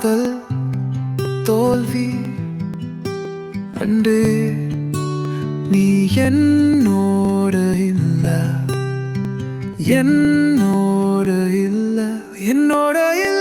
காதல் தோல்வி. அன்று நீ என்னோடு இல்லை என்னோடு இல்லை என்னோட இல்லை.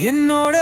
என்னோட